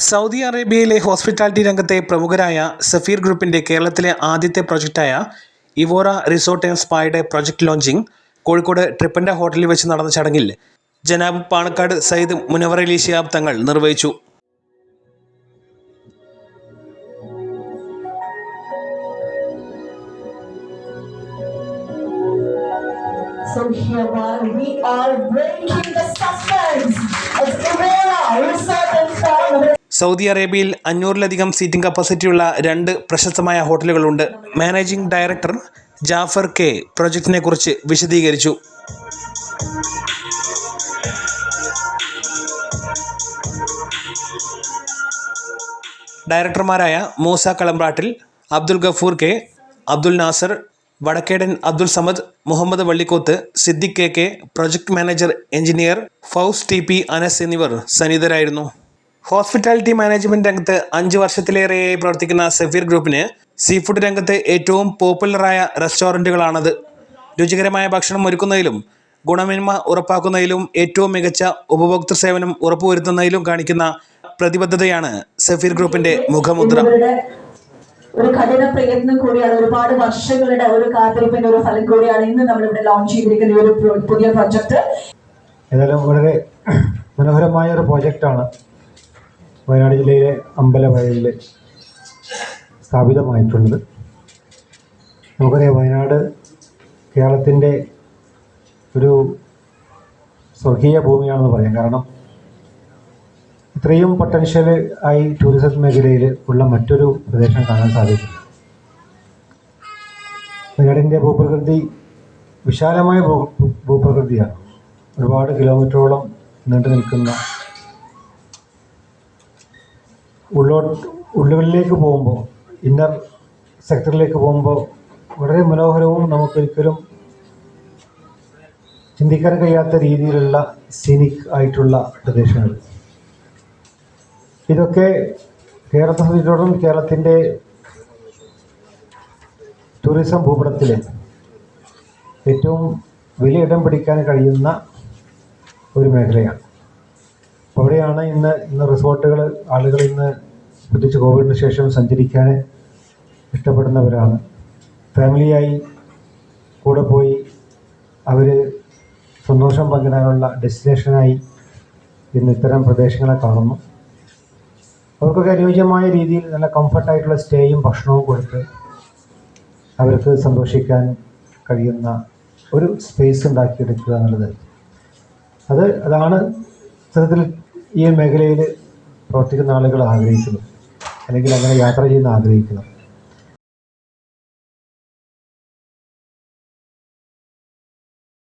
Saudi അറേബ്യയിലെ hospitality രംഗത്തെ പ്രമുഖരായ സഫീർ ഗ്രൂപ്പിന്റെ കേരളത്തിലെ ആദ്യത്തെ പ്രൊജക്റ്റായ ഇവോറ റിസോർട്ട് ആൻഡ് സ്പായുടെ പ്രൊജക്ട് ലോഞ്ചിങ് കോഴിക്കോട് ട്രിപ്പൻഡ ഹോട്ടലിൽ വെച്ച് നടന്ന ചടങ്ങിൽ ജനാബ് പാണക്കാട് സയ്യിദ് മുനവറലി ശിഹാബ് തങ്ങൾ നിർവഹിച്ചു So hereby we are breaking the suspense. It's Resort and. Saudi അറേബ്യയിൽ അഞ്ഞൂറിലധികം സീറ്റിംഗ് കപ്പാസിറ്റിയുള്ള രണ്ട് പ്രശസ്തമായ ഹോട്ടലുകളുണ്ട്. മാനേജിംഗ് ഡയറക്ടർ ജാഫർ കെ പ്രൊജക്ടിനെ കുറിച്ച് വിശദീകരിച്ചു. ഡയറക്ടർമാരായ Moosa Kalambrattil Abdul Gafoor K Abdul Nasar Vadakkedan Abdul Samad Muhammad Vallikkoth Siddique K K project manager engineer Fauz T P Anas എന്നിവർ സന്നിധരായിരുന്നു ഹോസ്പിറ്റാലിറ്റി മാനേജ്മെന്റ് രംഗത്ത് അഞ്ച് വർഷത്തിലേറെയായി പ്രവർത്തിക്കുന്ന സഫീർ ഗ്രൂപ്പിന് സീ ഫുഡ് രംഗത്ത് ഏറ്റവും പോപ്പുലറായ റെസ്റ്റോറന്റുകളാണത് രുചികരമായ ഭക്ഷണം ഒരുക്കുന്നതിലും ഗുണമേന്മ ഉറപ്പാക്കുന്നതിലും ഏറ്റവും മികച്ച ഉപഭോക്തൃ സേവനം ഉറപ്പുവരുത്തുന്നതിലും കാണിക്കുന്ന പ്രതിബദ്ധതയാണ് സഫീർ ഗ്രൂപ്പിന്റെ മുഖമുദ്ര. ഒരു കഠിന പ്രയത്നം കൂടിയാണ് ഒരുപാട് വർഷങ്ങളുടെ ഒരു കാത്തിരിപ്പിന്റെ ഒരു ഫലം കൂടിയാണ് ഇന്ന് നമ്മൾ ഇവിടെ ലോഞ്ച് ചെയ്തിരിക്കുന്ന ഈ ഒരു പുതിയ പ്രൊജക്ട് ഏതായാലും വളരെ മനോഹരമായ ഒരു പ്രോജക്റ്റാണ് വയനാട് ജില്ലയിലെ അമ്പലവയലിൽ സ്ഥാപിതമായിട്ടുള്ളത്. നമുക്കറിയാം വയനാട് കേരളത്തിന്റെ ഒരു സ്വർഗീയ ഭൂമിയാണെന്ന് പറയാം. കാരണം ഇത്രയും പൊട്ടൻഷ്യൽ ആയി ടൂറിസം മേഖലയിൽ ഉള്ള മറ്റൊരു പ്രദേശം കാണാൻ സാധിക്കില്ല. വയനാടിന്റെ ഭൂപ്രകൃതി വിശാലമായ ഭൂപ്രകൃതിയാണ്. ഒരുപാട് കിലോമീറ്ററോളം നീണ്ടു നിൽക്കുന്ന ഉള്ളോട്ട് ഉള്ളുകളിലേക്ക് പോകുമ്പോൾ ഇന്നർ സെക്ടറിലേക്ക് പോകുമ്പോൾ വളരെ മനോഹരവും നമുക്കൊരിക്കലും ചിന്തിക്കാൻ കഴിയാത്ത രീതിയിലുള്ള സീനിക് ആയിട്ടുള്ള പ്രദേശങ്ങൾ. ഇതൊക്കെ കേരളത്തെ സംബന്ധിച്ചിടത്തോളം കേരളത്തിന്റെ ടൂറിസം ഭൂപടത്തിലെ ഏറ്റവും വലിയ ഇടം പിടിക്കാൻ കഴിയുന്ന ഒരു മേഖലയാണ്. അവിടെയാണ് ഇന്ന് ഇന്ന് റിസോർട്ടുകൾ ആളുകൾ ഇന്ന് പ്രത്യേകിച്ച് കോവിഡിന് ശേഷം സഞ്ചരിക്കാൻ ഇഷ്ടപ്പെടുന്നവരാണ്. ഫാമിലിയായി കൂടെ പോയി അവർ സന്തോഷം പങ്കിടാനുള്ള ഡെസ്റ്റിനേഷനായി ഇന്ന് ഇത്തരം പ്രദേശങ്ങളെ കാണുന്നു. അവർക്കൊക്കെ അനുയോജ്യമായ രീതിയിൽ നല്ല കംഫർട്ടായിട്ടുള്ള സ്റ്റേയും ഭക്ഷണവും കൊടുത്ത് അവർക്ക് സന്തോഷിക്കാൻ കഴിയുന്ന ഒരു സ്പേസ് ഉണ്ടാക്കിയെടുക്കുക എന്നുള്ളത്. അത് അതാണ് സത്യത്തിൽ ഈ മേഖലയിൽ പ്രവർത്തിക്കുന്ന ആളുകൾ ആഗ്രഹിക്കുന്നു. അല്ലെങ്കിൽ അങ്ങനെ യാത്ര ചെയ്യുന്ന ആഗ്രഹിക്കുന്നത്